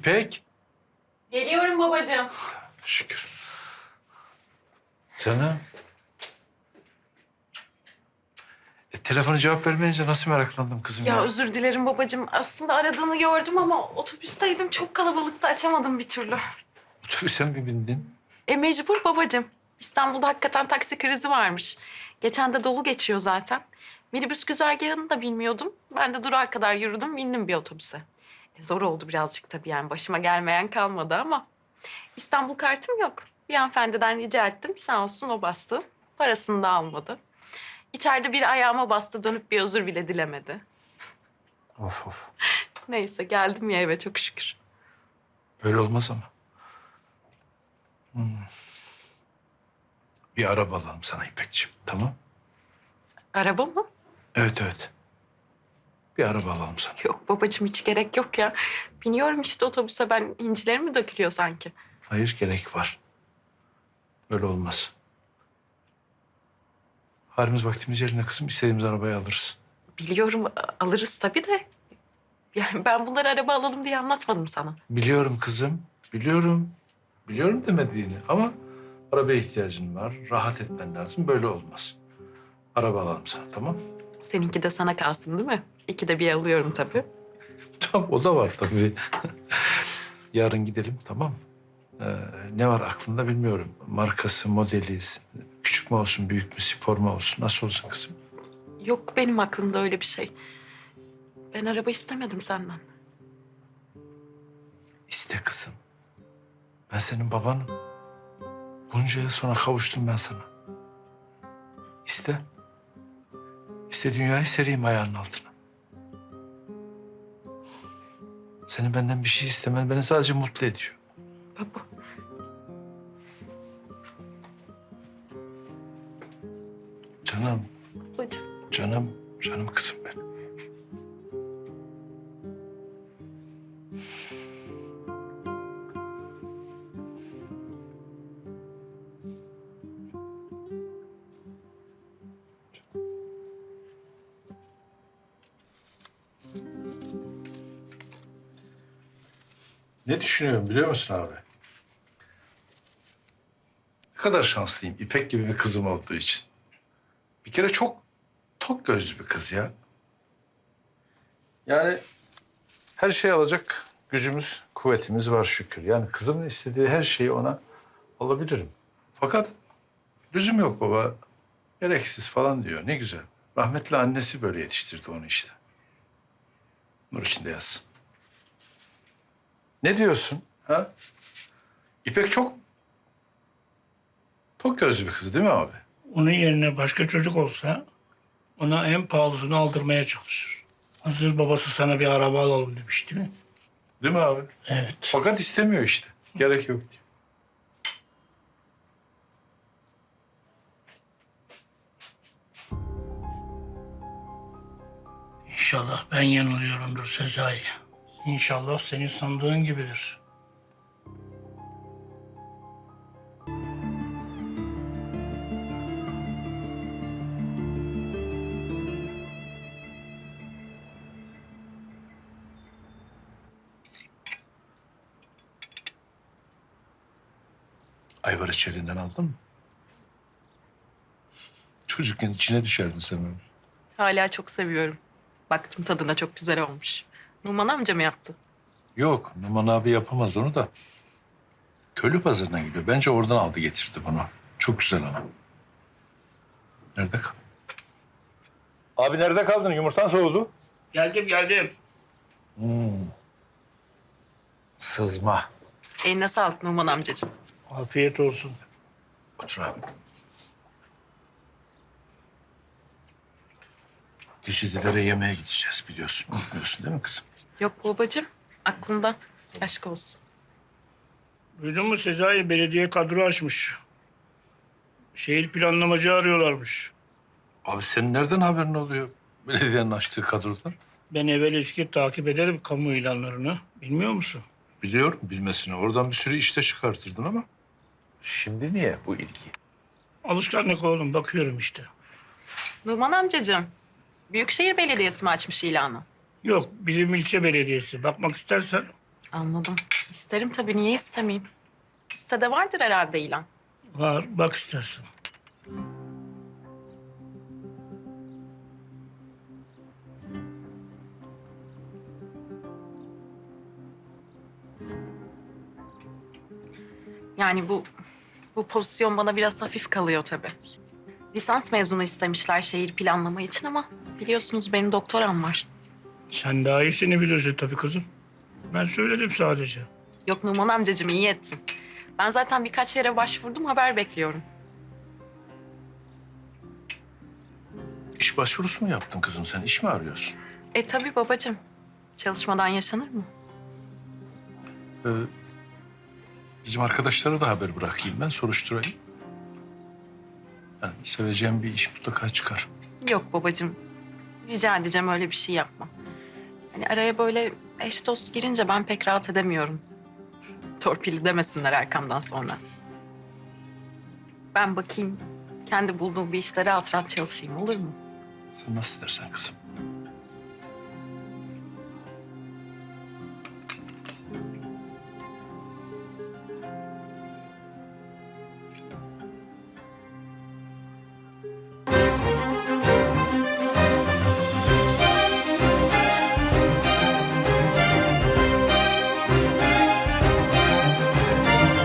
İpek. Geliyorum babacığım. Şükür. Canım. E, telefona cevap vermeyince nasıl meraklandım kızım ya? Ya özür dilerim babacığım. Aslında aradığını gördüm ama otobüsteydim. Çok kalabalıkta açamadım bir türlü. Otobüse mi bindin? E mecbur babacığım. İstanbul'da hakikaten taksi krizi varmış. Geçen de dolu geçiyor zaten. Minibüs güzergahını da bilmiyordum. Ben de durağa kadar yürüdüm, bindim bir otobüse. Zor oldu birazcık tabii yani. Başıma gelmeyen kalmadı ama. İstanbul kartım yok. Bir hanımefendiden rica ettim. Sağ olsun o bastı. Parasını da almadı. İçeride bir ayağıma bastı, dönüp bir özür bile dilemedi. Of of. Neyse geldim ya eve çok şükür. Böyle olmaz ama. Hmm. Bir araba alalım sana İpekciğim, tamam? Araba mı? Evet evet. Bir araba alalım sana. Yok babacığım hiç gerek yok ya. Biniyorum işte otobüse ben incilerim mi dökülüyor sanki? Hayır gerek var. Böyle olmaz. Halimiz vaktimiz yerine kızım istediğimiz arabayı alırız. Biliyorum a- alırız tabii de. Yani ben bunları araba alalım diye anlatmadım sana. Biliyorum kızım, biliyorum. Biliyorum demediğini ama arabaya ihtiyacın var. Rahat etmen lazım. Böyle olmaz. Araba alalım sana tamam? Seninki de sana kalsın değil mi? İki de bir alıyorum tabii. Tamam o da var tabii. Yarın gidelim tamam. Ee, ne var aklında bilmiyorum. Markası, modeli, küçük mü olsun, büyük mü, spor mu olsun, nasıl olsun kızım? Yok benim aklımda öyle bir şey. Ben araba istemedim senden. İste kızım. Ben senin babanım. Bunca yıl sonra kavuştum ben sana. İste. İste dünyayı sereyim ayağının altına. Senin benden bir şey istemen beni sadece mutlu ediyor. Baba. Canım, Babacığım. canım, canım kızım benim. Ne düşünüyorum biliyor musun abi? Ne kadar şanslıyım İpek gibi bir kızım olduğu için. Bir kere çok tok gözlü bir kız ya. Yani her şeyi alacak gücümüz, kuvvetimiz var şükür. Yani kızımın istediği her şeyi ona alabilirim. Fakat lüzum yok baba. Gereksiz falan diyor. Ne güzel. Rahmetli annesi böyle yetiştirdi onu işte. Nur içinde yatsın. Ne diyorsun? Ha? İpek çok tok gözlü bir kız değil mi abi? Onun yerine başka çocuk olsa ona en pahalısını aldırmaya çalışır. Hazır babası sana bir araba alalım demiş değil mi? Değil mi abi? Evet. Fakat istemiyor işte. Gerek yok diyor. İnşallah ben yanılıyorumdur Sezai. İnşallah senin sandığın gibidir. Ayvar içeriğinden aldın mı? Çocukken içine düşerdin sen öyle. Hala çok seviyorum. Baktım tadına çok güzel olmuş. Numan amca mı yaptı? Yok, Numan abi yapamaz onu da. Köylü pazarına gidiyor. Bence oradan aldı getirdi bunu. Çok güzel ama. Nerede kal? Abi nerede kaldın? Yumurtan soğudu. Geldim geldim. Sızma. Eline sağlık Numan amcacığım. Afiyet olsun. Otur abi. Güzidilere yemeğe gideceğiz biliyorsun. Unutmuyorsun değil mi kızım? Yok babacığım aklımda. Aşk olsun. Duydun mu Sezai belediye kadro açmış. Şehir planlamacı arıyorlarmış. Abi senin nereden haberin oluyor? Belediyenin açtığı kadrodan. Ben evvel eski takip ederim kamu ilanlarını. Bilmiyor musun? Biliyorum bilmesine. Oradan bir sürü işte çıkartırdın ama. Şimdi niye bu ilgi? Alışkanlık oğlum bakıyorum işte. Numan amcacığım. Büyükşehir Belediyesi mi açmış ilanı? Yok bizim ilçe belediyesi. Bakmak istersen Anladım. İsterim tabii. Niye istemeyeyim? Sitede vardır herhalde ilan. Var bak istersen. Yani bu bu pozisyon bana biraz hafif kalıyor tabii. Lisans mezunu istemişler şehir planlama için ama biliyorsunuz benim doktoram var. Sen daha iyisini bilirsin tabii kızım. Ben söyledim sadece. Yok Numan amcacığım iyi ettin. Ben zaten birkaç yere başvurdum haber bekliyorum. İş başvurusu mu yaptın kızım sen? İş mi arıyorsun? E tabii babacığım. Çalışmadan yaşanır mı? Ee, bizim arkadaşlara da haber bırakayım ben soruşturayım. Yani seveceğim bir iş mutlaka çıkar. Yok babacığım. Rica edeceğim öyle bir şey yapma. Hani araya böyle eş dost girince ben pek rahat edemiyorum. Torpili demesinler arkamdan sonra. Ben bakayım kendi bulduğum bir işte rahat rahat çalışayım olur mu? Sen nasıl dersen kızım.